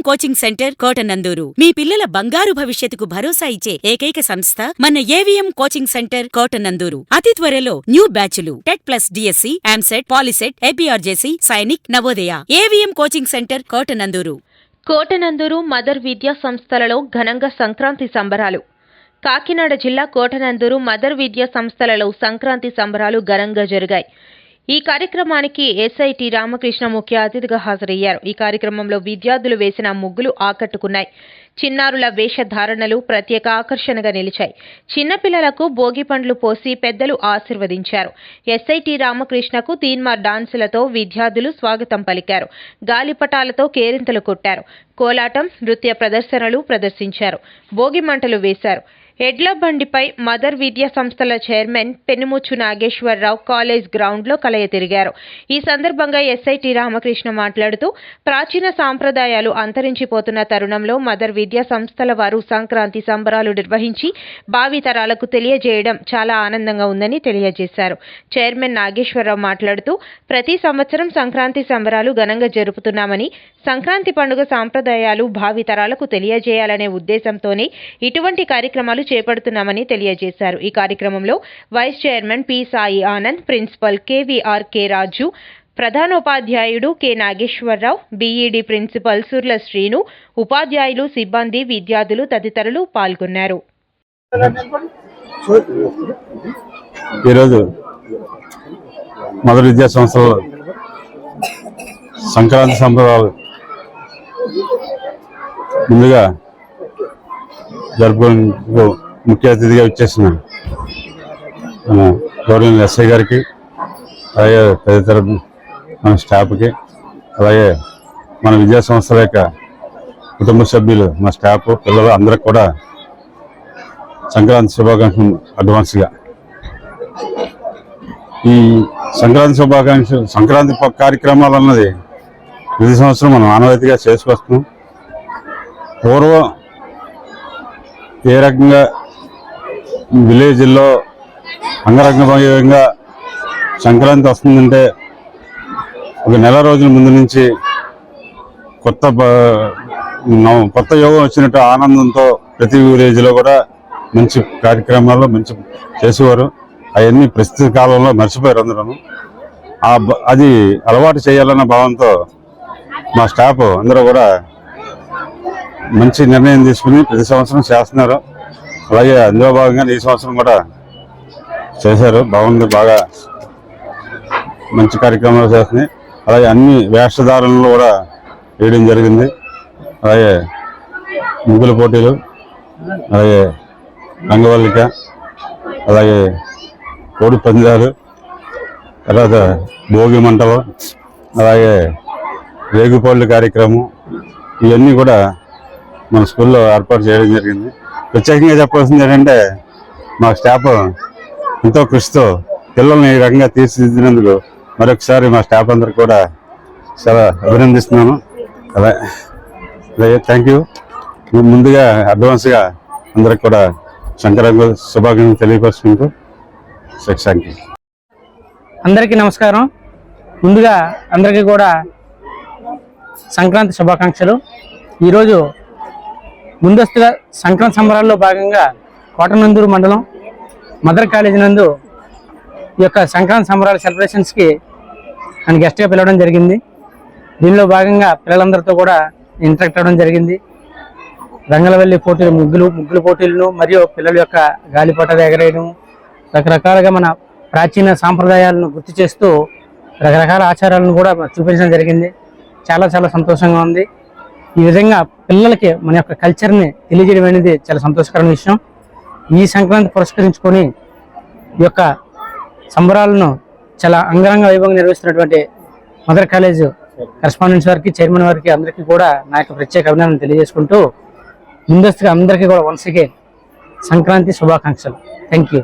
Coaching centre Kotanandur. మీ పిల్లల బంగారు భవిష్యత్తుకు భరోసా ఇచ్చే ఏకైక సంస్థ మన ఏవిఎం కోచింగ్ సెంటర్ కోటనందూరు. అతి త్వరలో న్యూ బ్యాచ్లు TET plus DSC ఆమ్సెట్ POLYCET APRJC Sainik Navodaya. AVM coaching centre Kotananduru. Kotananduru Mother Vidya సంస్థలలో ఘనంగా సంక్రాంతి సంబరాలు. కాకినాడ జిల్లా కోటనందూరు మదర్ విద్యా సంస్థలలో సంక్రాంతి సంబరాలు ఘనంగా జరిగాయి. ఈ కార్యక్రమానికి ఎస్ఐటి రామకృష్ణ ముఖ్య అతిథిగా హాజరయ్యారు. ఈ కార్యక్రమంలో విద్యార్థులు వేసిన ముగ్గులు ఆకట్టుకున్నాయి. చిన్నారుల వేషధారణలు ప్రత్యేక ఆకర్షణగా నిలిచాయి. చిన్నపిల్లలకు భోగి పండ్లు పోసి పెద్దలు ఆశీర్వదించారు. ఎస్ఐటి రామకృష్ణకు తీన్మార్ డాన్సులతో విద్యార్థులు స్వాగతం పలికారు. గాలిపటాలతో కేరింతలు కొట్టారు. కోలాటం నృత్య ప్రదర్శనలు ప్రదర్శించారు. భోగి మంటలు వేశారు. ఎడ్ల బండిపై మదర్ విద్యా సంస్థల చైర్మన్ పెనుముచ్చు నాగేశ్వరరావు కాలేజ్ గ్రౌండ్లో కలయ తిరిగారు. ఈ సందర్భంగా ఎస్ఐటి రామకృష్ణ మాట్లాడుతూ ప్రాచీన సాంప్రదాయాలు అంతరించిపోతున్న తరుణంలో మదర్ విద్యా సంస్థల వారు సంక్రాంతి సంబరాలు నిర్వహించి భావితరాలకు తెలియజేయడం చాలా ఆనందంగా ఉందని తెలియజేశారు. చైర్మన్ నాగేశ్వరరావు మాట్లాడుతూ ప్రతి సంవత్సరం సంక్రాంతి సంబరాలు ఘనంగా జరుపుతున్నామని సంక్రాంతి పండుగ సాంప్రదాయాలు భావితరాలకు తెలియజేయాలనే ఉద్దేశంతోనే ఇటువంటి కార్యక్రమాలు చేపడుతున్నామని తెలియజేశారు. ఈ కార్యక్రమంలో vice chairman P Sai Anand principal KVR K Raju ప్రధానోపాధ్యాయుడు K Nageswararao B Ed principal Surla Srinu ఉపాధ్యాయులు సిబ్బంది విద్యార్థులు తదితరులు పాల్గొన్నారు. ఈరోజు మొదటి విద్యా సంస్థలో సంక్రాంతి సంబరాలు ముందుగా జరుపుకోవడానికి ముఖ్య అతిథిగా వచ్చేసిన మన గవర్నమెంట్ ఎస్ఐ గారికి అలాగే తదితర మన స్టాఫ్కి అలాగే మన విద్యా సంస్థల యొక్క కుటుంబ సభ్యులు మా స్టాఫ్ పిల్లలు అందరికి కూడా సంక్రాంతి శుభాకాంక్షలు అడ్వాన్స్గా. ఈ సంక్రాంతి శుభాకాంక్షలు సంక్రాంతి కార్యక్రమాలు అన్నది ప్రతి సంవత్సరం మనం ఆనవాయితీగా చేసుకొస్తున్నాం. పూర్వం ఏ రకంగా విలేజ్లో అంగరంగ సంక్రాంతి వస్తుందంటే ఒక నెల రోజుల ముందు నుంచి కొత్త కొత్త యోగం వచ్చినట్టు ఆనందంతో ప్రతి విలేజ్లో కూడా మంచి కార్యక్రమాలు మంచి చేసేవారు. అవన్నీ ప్రస్తుత కాలంలో మర్చిపోయారు అందరూ ఆ అది అలవాటు చేయాలన్న భావంతో మా స్టాఫ్ అందరూ కూడా మంచి నిర్ణయం తీసుకుని ప్రతి సంవత్సరం చేస్తున్నారు. అలాగే అందులో భాగంగా ఈ సంవత్సరం కూడా చేశారు. బాగుంది బాగా మంచి కార్యక్రమాలు చేస్తున్నాయి. అలాగే అన్ని వేషధారణలు కూడా వేయడం జరిగింది. అలాగే ముగ్గుల పోటీలు అలాగే రంగవల్లిక అలాగే కోడి పందాలు తర్వాత భోగి మంటలు అలాగే రేగుపళ్ళు కార్యక్రమం ఇవన్నీ కూడా మన స్కూల్లో ఏర్పాటు చేయడం జరిగింది. ప్రత్యేకంగా చెప్పాల్సింది ఏంటంటే మా స్టాఫ్ ఎంతో కృషితో పిల్లల్ని ఈ రకంగా తీర్చిదిద్దినందుకు మరొకసారి మా స్టాఫ్ అందరికి కూడా చాలా అభినందిస్తున్నాను అలా అలాగే థ్యాంక్ యూ ముందుగా అడ్వాన్స్గా అందరికి కూడా సంక్రాంతి శుభాకాంక్షలు తెలియపరుచుకుంటూ థ్యాంక్ యూ అందరికీ నమస్కారం. ముందుగా అందరికీ కూడా సంక్రాంతి శుభాకాంక్షలు. ఈరోజు ముందస్తుగా సంక్రాంతి సంబరాల్లో భాగంగా కోటనందూరు మండలం మదర్ కాలేజీ నందు ఈ యొక్క సంక్రాంతి సంబరాల సెలబ్రేషన్స్కి నన్ను గెస్ట్గా పిలవడం జరిగింది. దీనిలో భాగంగా పిల్లలందరితో కూడా ఇంటరాక్ట్ అవ్వడం జరిగింది. రంగలవల్లి పోటీలు ముగ్గులు ముగ్గుల పోటీలను మరియు పిల్లల యొక్క గాలిపటాలు ఎగరేయడం రకరకాలుగా మన ప్రాచీన సాంప్రదాయాలను గుర్తు చేస్తూ రకరకాల ఆచారాలను కూడా చూపించడం జరిగింది. చాలా చాలా సంతోషంగా ఉంది. ఈ విధంగా పిల్లలకి మన యొక్క కల్చర్ని తెలియజేయడం అనేది చాలా సంతోషకరమైన విషయం. ఈ సంక్రాంతి పురస్కరించుకొని ఈ యొక్క సంబరాలను చాలా అంగరంగ వైభవంగా నిర్వహిస్తున్నటువంటి మదర్ కాలేజ్ కరెస్పాండెంట్స్ వారికి చైర్మన్ వారికి అందరికీ కూడా నా యొక్క ప్రత్యేక అభినందనలు తెలియజేసుకుంటూ ముందస్తుగా అందరికీ కూడా వన్స్ అగైన్ సంక్రాంతి శుభాకాంక్షలు. Thank you